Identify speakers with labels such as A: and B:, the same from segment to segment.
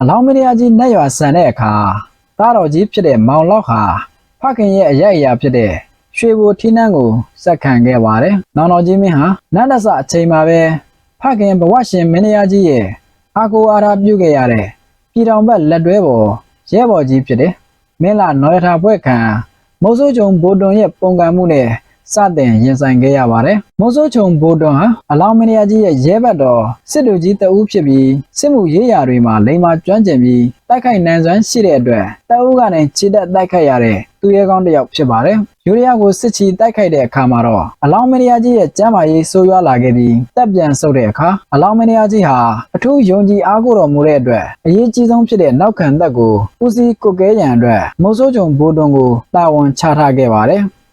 A: အလောင်းမင်းကြီးနတ်ရွာဆန်တဲ့အခါသားတော်ကြီးဖြစ်တဲ့မောင်လောက်ဟာဖခင်ရဲ့အရိုက်အရာဖြစ်တဲ့ရွှေဘိုထီးနှန်းကိုစက်ခံခဲ့ပါတယ်။နောင်တော်ကြီးမင်းဟာနတ်တဆအချိန်မှာပဲဖခင်ဘဝရှင်မင်းကြီးရဲ့အာကိုအာရာပြုခဲ့ရတဲ့ပြည်တော်ဘက်လက်တွဲပေါ်ရဲဘော်ကြီးဖြစ်တဲ့မင်းလာနော်ရထာဘွဲ့ခံမိုးစိုးချုံဘိုတွန်ရဲ့ပုံကံမှုနဲ့ စတင်ရင်ဆိုင်ခဲ့ရပါတယ်။မိုးစိုးချုံဘိုတွန်ဟာအလောင်းမင်းကြီးရဲ့ရဲဘက်တော်စစ်တူကြီးတအူးဖြစ်ပြီးစစ်မှုရေးရာတွေမှာလိမ္မာကျွမ်းကျင်ပြီးတိုက်ခိုက်နိုင်စွမ်းရှိတဲ့အတွက်တအူးကနေခြေတက်တိုက်ခိုက်ရတဲ့သူရဲကောင်းတစ်ယောက်ဖြစ်ပါတယ်။ယူရီးယားကိုစစ်ချီတိုက်ခိုက်တဲ့အခါမှာတော့အလောင်းမင်းကြီးရဲ့ကျမ်းမာရေးဆိုးရွားလာခဲ့ပြီးတပ်ပြန်ဆုတ်တဲ့အခါအလောင်းမင်းကြီးဟာအထူးယုံကြည်အားကိုးတော်မူတဲ့အတွက်အရေးကြီးဆုံးဖြစ်တဲ့နောက်ခံတပ်ကိုဦးစီးကုတ်ကဲရန်အတွက်မိုးစိုးချုံဘိုးတွန်ကိုတာဝန်ချထားခဲ့ပါတယ်။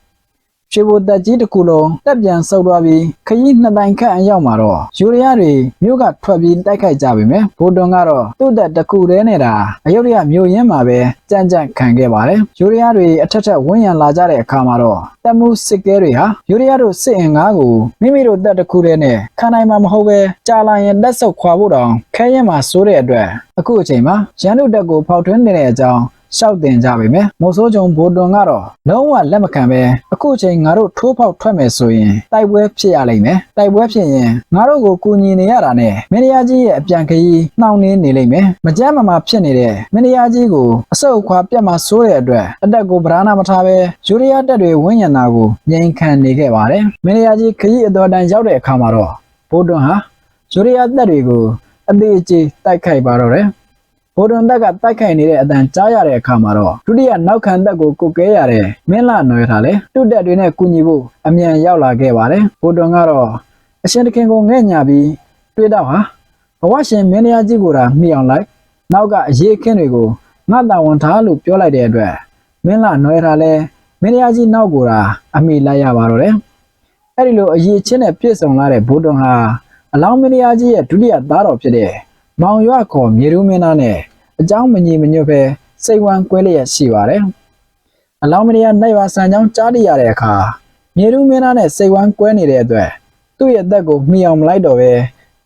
A: ရွှေဘိုတက်ကြီးတစ်ခုလုံးတက်ပြန်ဆုတ်သွားပြီးခရီးနှစ်တိုင်ခန့်အရောက်မှာတော့ယူရီးယားတွေမြို့ကထွက်ပြီးတိုက်ခိုက်ကြပြီမယ်ဘိုတွန်ကတော့သူ့တက်တစ်ခုတည်းနဲ့တာအယုဒ္ဓယမြို့ရင်းမှာပဲကြမ်းကြမ်းခံခဲ့ပါတယ်ယူရီးယားတွေအထက်ထက်ဝန်းရံလာကြတဲ့အခါမှာတော့တက်မှုစစ်ကဲတွေဟာယူရီးယားတို့စစ်အင်ကားကိုမိမိတို့တက်တစ်ခုတည်းနဲ့ခံနိုင်မှာမဟုတ်ပဲကြာလာရင်လက်ဆုပ်ခွာဖို့တောင်ခဲရင်မှာစိုးတဲ့အတွက်အခုအချိန်မှာရန်တို့တက်ကိုဖောက်ထွင်းနေတဲ့အကြောင်း ရှောက်တင်ကြပါမယ်။မိုးစိုးကြုံဘိုတွန်ကတော့လုံးဝလက်မခံပဲအခုချိန်ငါတို့ထိုးပေါက်ထွက်မယ်ဆိုရင်တိုက်ပွဲဖြစ်ရလိမ့်မယ်။တိုက်ပွဲဖြစ်ရင်ငါတို့ကိုကူညီနေရတာနဲ့မင်းရကြီးရဲ့အပြန်ခရီးနှောင့်နှင်းနေလိမ့်မယ်။မကြမ်းမမာဖြစ်နေတဲ့မင်းရကြီးကိုအဆုတ်ခွာပြတ်မှဆိုးတဲ့အတွက်အတက်ကိုဗราနာမထားပဲယူရီးယားတက်တွေဝင်းညံတာကိုငြိမ်ခံနေခဲ့ပါတယ်။မင်းရကြီးခရီးအတော်တန်ရောက်တဲ့အခါမှာတော့ဘိုတွန်ဟာယူရီးယားတက်တွေကိုအသေးအကျေတိုက်ခိုက်ပါတော့တယ်။ ဘိုဒွန်တက်ကတိုက်ခိုက်နေတဲ့အတန်ကြားရတဲ့အခါမှာတော့ဒုတိယနောက်ခံတက်ကိုကုတ်ကဲရတဲ့မင်းလာနော်ရထားလေတုတ်တက်တွေနဲ့ကူညီဖို့အမြန်ရောက်လာခဲ့ပါတယ်ဘိုဒွန်ကတော့အရှင်တခင်ကိုငဲ့ညာပြီးတွေးတော့ဟာဘဝရှင်မင်းရကြီးကိုသာမှီအောင်လိုက်နောက်ကအရေးအခင်းတွေကိုငါတာဝန်ထားလို့ပြောလိုက်တဲ့အတွက်မင်းလာနော်ရထားလဲမင်းရကြီးနောက်ကိုသာအမိလိုက်ရပါတော့တယ်အဲ့ဒီလိုအရေးချင်းနဲ့ပြည့်စုံလာတဲ့ဘိုဒွန်ဟာအလောင်းမင်းရကြီးရဲ့ဒုတိယသားတော်ဖြစ်တဲ့ မောင်ရွခေါ်မြေရူးမင်းသားနဲ့အကြောင်းမညီမညွတ်ပဲစိတ်ဝမ်းကွဲလျက်ရှိပါတယ်။အလောင်းမရနိုင်ရွာဆန်ကြောင်းကြားတရတဲ့အခါမြေရုမင်းသားနဲ့စိတ်ဝမ်းကွဲနေတဲ့အတွက်သူ့ရဲ့အသက်ကိုမှီအောင်မလိုက်တော့ပဲ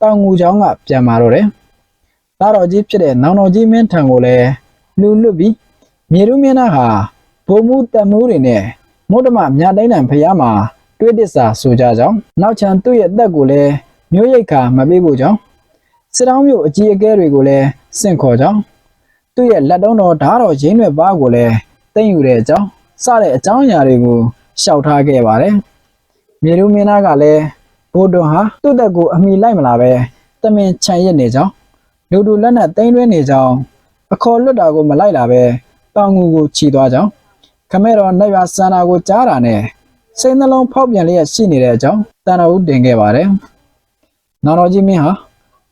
A: တောင်ငူချောင်းကပြန်มาတော့တယ်။သားတော်ကြီးဖြစ်တဲ့နောင်တော်ကြီးမင်းထံကိုလည်းလူလွတ်ပြီးမြေရုမင်းသားဟာဘုံမှုတက်မှုတွေနဲ့မုဒ္ဓမမြတ်တိုင်းတန်ဖျားမှာတွေးတစ္စာဆိုကြကြောင်းနောက်ချန်သူ့ရဲ့အသက်ကိုလည်းမျိုးရိတ်ခါမပေးဖို့ကြောင်း စစ်တောင်းမျိုးအကြီးအကဲတွေကိုလည်းစင့်ခေါ်ကြောင်းသူ့ရဲ့လက်တုံးတော်ဓာတ်တော်ရင်းရွယ်ပါးကိုလည်းတင်ယူတဲ့အကြောင်းစတဲ့အကြောင်းအရာတွေကိုရှောက်ထားခဲ့ပါတယ်။မြေလူမင်းသားကလည်းဘိုးတွန်ဟာသူ့တက်ကိုအမိလိုက်မလာပဲတမင်ခြံရစ်နေကြောင်းလူတူလက်နဲ့တင်းတွင်းနေကြောင်းအခေါ်လွတ်တာကိုမလိုက်လာပဲတောင်ငူကိုခြီသွားကြောင်းခမဲတော်နှက်ရွာစန္နာကိုကြားတာနဲ့စိတ်နှလုံးဖောက်ပြန်လျက်ရှိနေတဲ့အကြောင်းတန်တော်ဦးတင်ခဲ့ပါတယ်။နောင်တော်ကြီးမင်းဟာ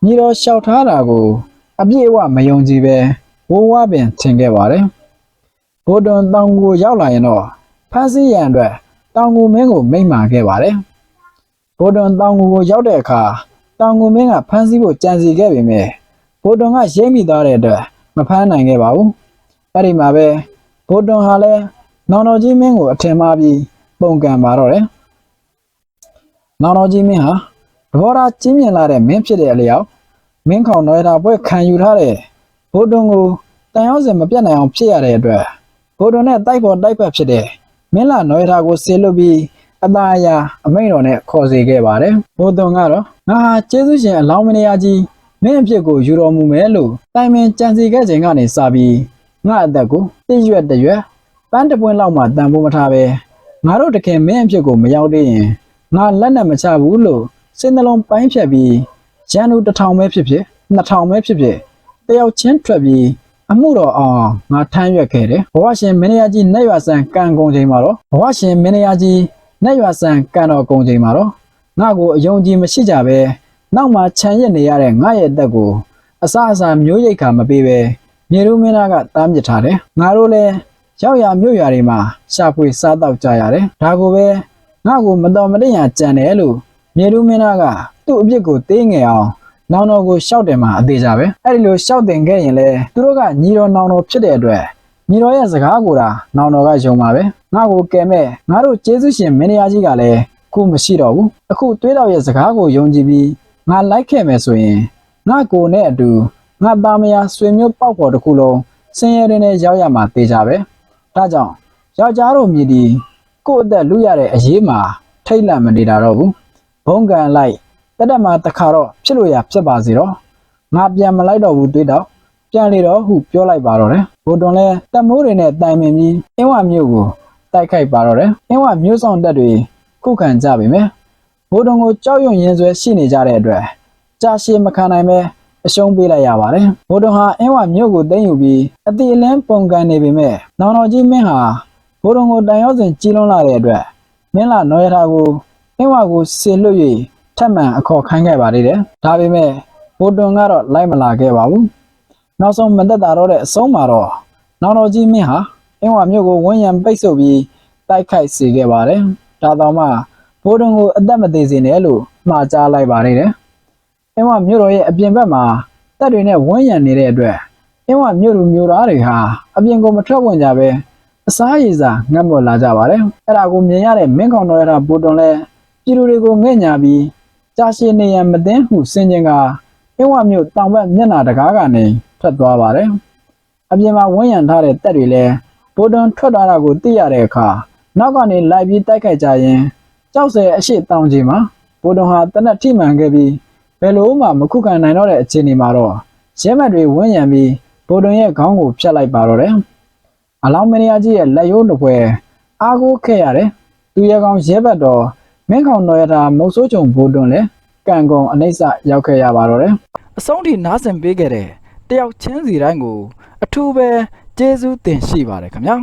A: ညီတော်လျှောက်ထားတာကိုအပြည့်အဝမယုံကြည်ပဲဝိုးဝါပင်ထင်ခဲ့ပါတယ်။ဘိုးတွန်တောင်ကိုရောက်လာရင်တော့ဖမ်းဆီးရန်အတွက်တောင်ကိုမင်းကိုမိန့်မာခဲ့ပါတယ်။ဘိုးတွန်တောင်ကိုကိုရောက်တဲ့အခါတောင်ကိုမင်းကဖမ်းဆီးဖို့ကြံစီခဲ့ပေမဲ့ဘိုးတွန်ကရိမ့်မိသွားတဲ့အတွက်မဖမ်းနိုင်ခဲ့ပါဘူး။အဲ့ဒီမှာပဲဘိုးတွန်ဟာလည်းနောင်တော်ကြီးမင်းကိုအထင်မှားပြီးပုံကံပါတော့တယ်။နောင်တော်ကြီးမင်းဟာ သဘောထားကြီးမြင့်လာတဲ့မင်းဖြစ်တဲ့အလျောက်မင်းခေါင်တော်ရတာပွဲခံယူထားတဲ့ဘိုးတွန်ကိုတန်ရောက်စင်မပြတ်နိုင်အောင်ဖြစ်ရတဲ့အတွက်ဘိုးတွန်နဲ့တိုက်ပေါ်တိုက်ပတ်ဖြစ်တဲ့မင်းလာနွယ်ထာကိုဆေလွတ်ပြီးအသားအရာအမိန်တော်နဲ့ခေါ်စေခဲ့ပါတယ်ဘိုးတွန်ကတော့ငါဟာကျေးဇူးရှင်အလောင်းမနေရကြီးမင်းအဖြစ်ကိုယူတော်မူမယ်လို့တိုင်ပင်ကြံစီခဲ့ခြင်းကနေစပြီးငါအသက်ကိုတိရွက်တရွက်ပန်းတပွင့်လောက်မှတန်ဖို့မထားပဲငါတို့တခင်မင်းအဖြစ်ကိုမရောက်သေးရင်ငါလက်နဲ့မချဘူးလို့ စိတ်နှလုံးပိုင်းဖြတ်ပြီးရန်သူတစ်ထောင်ပဲဖြစ်ဖြစ်နှစ်ထောင်ပဲဖြစ်ဖြစ်တယောက်ချင်းထွက်ပြီးအမှုတော်အောင်ငါထမ်းရွက်ခဲ့တယ်ဘဝရှင်မင်းရကြီးနဲ့ရွာဆန်ကံကုန်ချိန်မှာတော့ဘဝရှင်မင်းရကြီးနဲ့ရွာဆန်ကံတော်ကုန်ချိန်မှာတော့ငါ့ကိုအယုံကြည်မရှိကြပဲနောက်မှခြံရစ်နေရတဲ့ငါရဲ့အသက်ကိုအစအစာမျိုးရိတ်ခါမပေးပဲမြေရုမင်းသားကတားမြစ်ထားတယ်ငါတို့လည်းရောက်ရမြို့ရတွေမှာရှာဖွေစားတော့ကြရတယ်ဒါကိုပဲငါ့ကိုမတော်မတင်ရကြံတယ်လို့ မြေရုမင်းသားကသူ့အပြစ်ကိုသေးငယ်အောင်နောင်တော်ကိုရှောက်တယ်မှာအသေးကြပဲအဲ့ဒီလိုရှောက်တင်ခဲ့ရင်လေသူတို့ကညီတော်နောင်တော်ဖြစ်တဲ့အတွက်ညီတော်ရဲ့စကားကိုသာနောင်တော်ကယုံပါပဲငါ့ကိုကယ်မဲ့ငါတို့ကျေးဇူးရှင်မင်းရားကြီးကလည်းခုမရှိတော့ဘူးအခုတွေးတော်ရဲ့စကားကိုယုံကြည်ပြီးငါလိုက်ခဲ့မယ်ဆိုရင်ငါကိုနဲ့အတူငငါသားမယားဆွေမျိုးပေါက်ဖော်တစ်ခုလုံးဆင်းရဲတဲ့နဲ့ရောက်ရမှာတေးကြပဲဒါကြောင့်ယောက်ျားတို့မြည်ဒီကိုယ့်အသက်လူရတဲ့အရေးမှာထိတ်လန့်မနေတာတော့ဘူး ဘုံကန်လိုက်တက်တက်မှာတခါတော့ဖြစ်လို့ရဖြစ်ပါစေတော့ငါပြန်မလိုက်တော့ဘူးတွေးတော့ပြန်လေတော့ဟုပြောလိုက်ပါတော့တယ်ဘိုတွန်လဲတက်မိုးတွေနဲ့တိုင်ပင်ပြီးအင်းဝမြို့ကိုတိုက်ခိုက်ပါတော့တယ်အင်းဝမြို့ဆောင်တက်တွေခုခံကြပြီမယ်ဘိုတွန်ကိုကြောက်ရွံ့ရင်းဆွဲရှိနေကြတဲ့အတွက်ကြာရှည်မခံနိုင်ပဲအရှုံးပေးလိုက်ရပါတယ်ဘိုတွန်ဟာအင်းဝမြို့ကိုသိမ်းယူပြီးအတိအလင်းပုံကန်နေပေမဲ့နောင်တော်ကြီးမင်းဟာဘိုတွန်ကိုတန်ရောက်စဉ်ကြီးလွန်းလာတဲ့အတွက်မင်းလာနော်ရထားကို အင်းဝကိုဆေလွတ်၍ထပ်မံအခေါ်ခိုင်းခဲ့ပါသေးတယ်ဒါပေမဲ့ဘိုတွန်ကတော့လိုက်မလာခဲ့ပါဘူးနောက်ဆုံးမသက်တာတော့တဲ့အဆုံးမှာတော့နောင်တော်ကြီးမင်းဟာအင်းဝမြို့ကိုဝန်းရံပိတ်ဆို့ပြီးတိုက်ခိုက်စေခဲ့ပါတယ်။ဒါတောင်မှဘိုးတုံကိုအသက်မသေးစေနဲ့လို့မှားကြားလိုက်ပါသေးတယ်။အင်းဝမြို့တော်ရဲ့အပြင်ဘက်မှာတပ်တွေနဲ့ဝန်းရံနေတဲ့အတွက်အင်းဝမြို့လူမျိုးသားတွေဟာအပြင်ကိုမထွက်ဝင်ကြပဲအစားရည်စာငတ်မွတ်လာကြပါတယ်။အဲ့ဒါကိုမြင်ရတဲ့မင်းကောင်တော်ရတာဘိုးတုံလည်း ပြည်သူတွေကိုငဲ့ညာပြီးကြာရှည်နေရန်မသိဟုစင်ကြင်ကအင်းဝမြို့တောင်ဘက်မျက်နှာတကားကနေထွက်သွားပါတယ်။အပြင်မှာဝန်းရံထားတဲ့တက်တွေလည်းဘိုးတွန်ထွက်သွားတာကိုသိရတဲ့အခါနောက်ကနေလိုက်ပြီးတိုက်ခိုက်ကြရင်ကြောက်စဲအရှိတောင်ကြီးမှာဘိုးတွန်ဟာတနက်ထိမှန်ခဲ့ပြီးဘယ်လိုမှမခုခံနိုင်တော့တဲ့အခြေအနေမှာတော့ရဲမက်တွေဝန်းရံပြီးဘိုးတွန်ရဲ့ခေါင်းကိုဖျက်လိုက်ပါတော့တယ်။အလောင်းမင်းရကြီးရဲ့လက်ရိုးတစ်ပွဲအားကိုးခဲ့ရတယ်။သူရဲ့ကောင်ရဲဘက်တော် မင်းခေါင်တော်ရတာမုတ်ဆိုးချုံဘိုးတွန်လည်းကံကုန်အနှိမ့်စရောက်ခဲ့ရပါတော့တယ်။အဆုံးထိနားဆင်ပေးခဲ့တဲ့တယောက်ချင်းစီတိုင်းကို အထူးပဲကျေးဇူးတင်ရှိပါတယ်ခင်ဗျာ